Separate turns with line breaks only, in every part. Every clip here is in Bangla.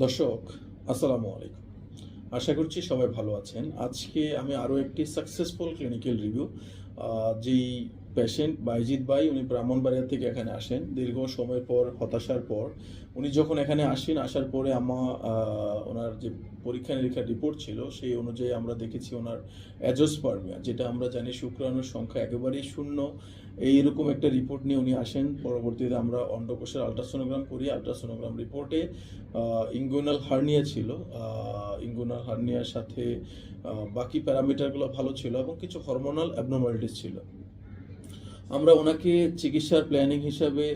দর্শক, আসসালামু আলাইকুম। আশা করছি সবাই ভালো আছেন। আজকে আমি আরও একটি সাকসেসফুল ক্লিনিক্যাল রিভিউ যেই পেশেন্ট বাইজিৎ ভাই উনি ব্রাহ্মণবাড়িয়া থেকে এখানে আসেন। দীর্ঘ সময় পর হতাশার পর। উনি যখন এখানে আসেন আসার পরে আমা আহ, ওনার যে পরীক্ষা নিরীক্ষার রিপোর্ট ছিল সেই অনুযায়ী আমরা দেখেছি ওনার অ্যাজোস্পার্মিয়া যেটা আমরা জানি শুক্রাণুর সংখ্যা একেবারেই শূন্য। এইরকম একটা রিপোর্ট নিয়ে উনি আসেন। পরবর্তীতে আমরা অন্ডকোষের আলট্রাসোনোগ্রাম করি। আলট্রাসোনোগ্রাম রিপোর্টে ইঙ্গুনাল হার্নিয়া ছিল। ইঙ্গুনাল হার্নিয়ার সাথে বাকি প্যারামিটারগুলো ভালো ছিল এবং কিছু হরমোনাল অ্যাবনর্মালিটিস ছিল। আমরা ওনাকে চিকিৎসার প্ল্যানিং হিসাবে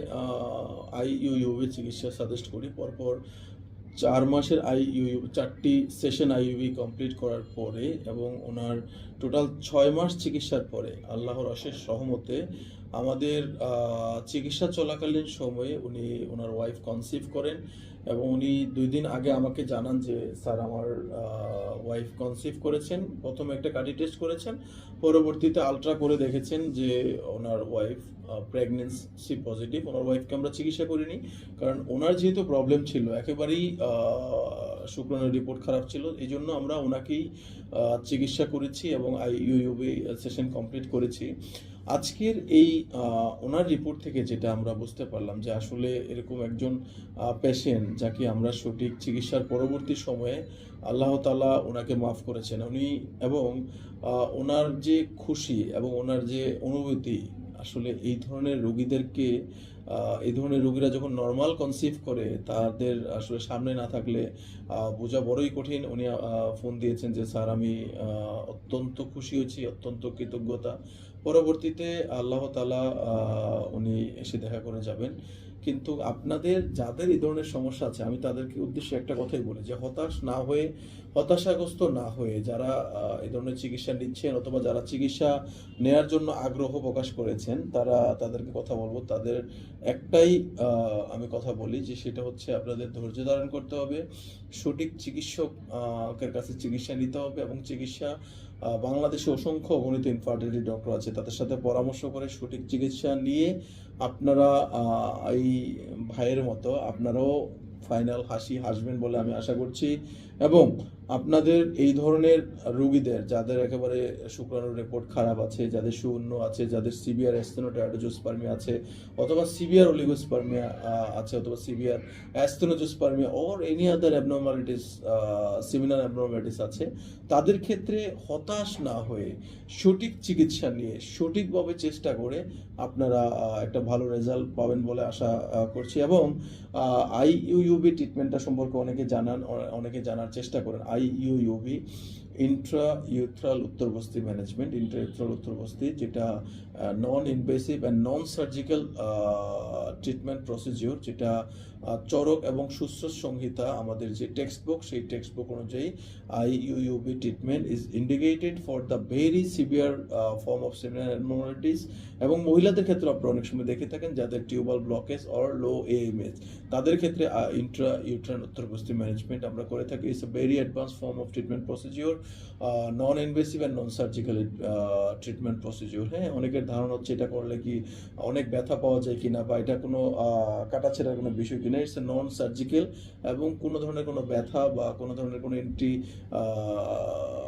আইইউইউবি চিকিৎসা সাজেস্ট করি। পরপর চার মাসের আইইউ চারটি সেশন আইইউবি কমপ্লিট করার পরে এবং ওনার টোটাল ছয় মাস চিকিৎসার পরে, আল্লাহর অশেষ সহমতে আমাদের চিকিৎসা চলাকালীন সময়ে উনি ওনার ওয়াইফ কনসিভ করেন এবং উনি দুই দিন আগে আমাকে জানান যে, স্যার, আমার ওয়াইফ কনসিভ করেছেন, প্রথমে একটা কাটি টেস্ট করেছেন, পরবর্তীতে আলট্রা করে দেখেছেন যে, ওনার ওয়াইফ প্রেগনেন্সি পজিটিভ ওনার ওয়াইফকে আমরা চিকিৎসা করিনি, কারণ ওনার যেহেতু প্রবলেম ছিল, একেবারেই শুক্রাণুর রিপোর্ট খারাপ ছিল এই জন্য আমরা ওনাকেই চিকিৎসা করেছি এবং আইইউবি সেশন কমপ্লিট করেছি। আজকের এই ওনার রিপোর্ট থেকে যেটা আমরা বুঝতে পারলাম যে আসলে এরকম একজন পেশেন্ট যাকে আমরা সঠিক চিকিৎসার পরবর্তী সময়ে আল্লাহ তালা ওনাকে মাফ করেছেন। উনি এবং ওনার যে খুশি এবং ওনার যে অনুভূতি আসলে এই ধরনের রোগীদেরকে এই ধরনের রোগীরা যখন নর্মাল কনসিভ করে, তাদের আসলে সামনে না থাকলে বোঝা বড়ই কঠিন। উনি ফোন দিয়েছেন যে, স্যার, আমি অত্যন্ত খুশি হয়েছি, অত্যন্ত কৃতজ্ঞতা। পরবর্তীতে আল্লাহ তালা উনি এসে দেখা করে যাবেন। কিন্তু আপনাদের যাদের এই ধরনের সমস্যা আছে, আমি তাদেরকে উদ্দেশ্যে একটা কথাই বলি যে হতাশ না হয়ে, হতাশাগ্রস্ত না হয়ে যারা এই ধরনের চিকিৎসা নিচ্ছেন অথবা যারা চিকিৎসা নেয়ার জন্য আগ্রহ প্রকাশ করেছেন, তারা তাদেরকে কথা বলব। তাদের একটাই আমি কথা বলি যে সেটা হচ্ছে আপনাদের ধৈর্য ধারণ করতে হবে, সঠিক চিকিৎসকের কাছে চিকিৎসা নিতে হবে এবং চিকিৎসা বাংলাদেশে অসংখ্য অগণিত ইনফার্টিলিটি ডক্টর আছে। তাদের সাথে পরামর্শ করে সঠিক চিকিৎসা নিয়ে আপনারা এই ভাইয়ের মতো আপনারাও ফাইনাল হাসি হাসবেন বলে আমি আশা করছি। এবং আপনাদের এই ধরনের রোগীদের, যাদের একেবারে শুক্রাণুর রেকর্ড খারাপ আছে, যাদের শূন্য আছে, যাদের সিভিয়ার অ্যাস্থেনোটাইডোজোস্পার্মিয়া আছে, অথবা সিভিয়ার অলিগোস্পার্মিয়া আছে, অথবা severe asthenozoospermia or any other abnormalities similar abnormalities আছে, তাদের ক্ষেত্রে হতাশ না হয়ে সঠিক চিকিৎসা নিয়ে সঠিকভাবে চেষ্টা করে আপনারা একটা ভালো রেজাল্ট পাবেন বলে আশা করছি এবং আইইউইউবি ট্রিটমেন্টটা সম্পর্কে অনেকে জানান অনেকে জানার চেষ্টা করেন আইইউইউবি ইন্ট্রা ইউথ্রাল উত্তরবস্তি ম্যানেজমেন্ট ইন্ট্রা ইউথ্রাল উত্তরবস্তি যেটা non invasive and non surgical treatment procedure যেটা চরক এবং সুশ্রুত সংহিতা আমাদের যে টেক্সট বুক সেই টেক্সট বুক অনুযায়ী IUUB treatment is indicated for the very severe form of abnormalities এবং মহিলাদের ক্ষেত্রে আপনারা অনেক সময় দেখে থাকেন যাদের tubal blockage or low AMS তাদের ক্ষেত্রে ইন্ট্রা ইউট্রান উত্তরবস্তি ম্যানেজমেন্ট আমরা করে থাকি। It's a very advance form of treatment procedure non invasive and non surgical treatment procedure হ্যাঁ অনেকের ধারণা হচ্ছে এটা করলে কি অনেক ব্যথা পাওয়া যায় কিনা বা এটা কোনো কাটাছেড়ার কোনো বিষয় কিনা। ইটস এ নন সার্জিক্যাল এবং কোনো ধরনের কোনো ব্যথা বা কোনো ধরনের কোনো এন্টি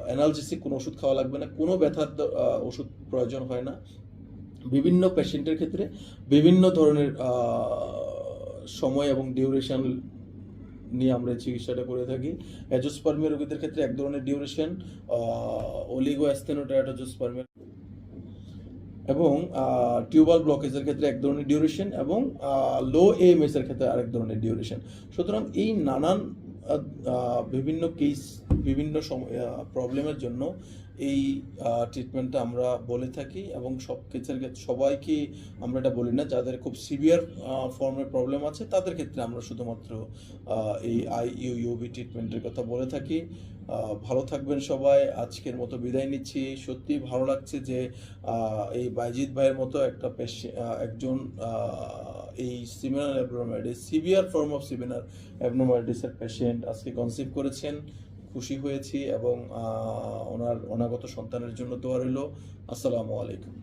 অ্যানালজেসিক কোনো ওষুধ খাওয়া লাগবে না। কোনো ব্যথার ওষুধ প্রয়োজন হয় না। বিভিন্ন পেশেন্টের ক্ষেত্রে বিভিন্ন ধরনের সময় এবং ডিউরেশন নিয়ে আমরা চিকিৎসাটা করে থাকি। অ্যাজোস্পার্মিয়া রোগীদের ক্ষেত্রে এক ধরনের ডিউরেশন অলিগো অ্যাস্থেনোটাইটোজোস্পার্মিয়া এবং টিউবাল ব্লকেজের ক্ষেত্রে এক ধরনের ডিউরেশন এবং লো এএমএস এর ক্ষেত্রে আরেক ধরনের ডিউরেশন। সুতরাং এই নানান বিভিন্ন কেস বিভিন্ন প্রবলেমের জন্য এই ট্রিটমেন্টটা আমরা বলে থাকি এবং সব ক্ষেত্রে সবাইকে আমরা এটা বলি না, যাদের খুব সিভিয়ার ফর্মের প্রবলেম আছে, তাদের ক্ষেত্রে আমরা শুধুমাত্র এই আইইউইউবি ট্রিটমেন্টের কথা বলে থাকি। ভালো থাকবেন সবাই, আজকের মতো বিদায় নিচ্ছি। সত্যি ভালো লাগছে যে এই বাইজিৎ ভাইয়ের মতো একটা একজন এই seminal abnormalities severe form of seminal অ্যাবনোমালিটিসের patient আজকে কনসিভ করেছেন, খুশি হয়েছি এবং ওনার অনাগত সন্তানের জন্য দোয়া রইল। আসসালামু আলাইকুম।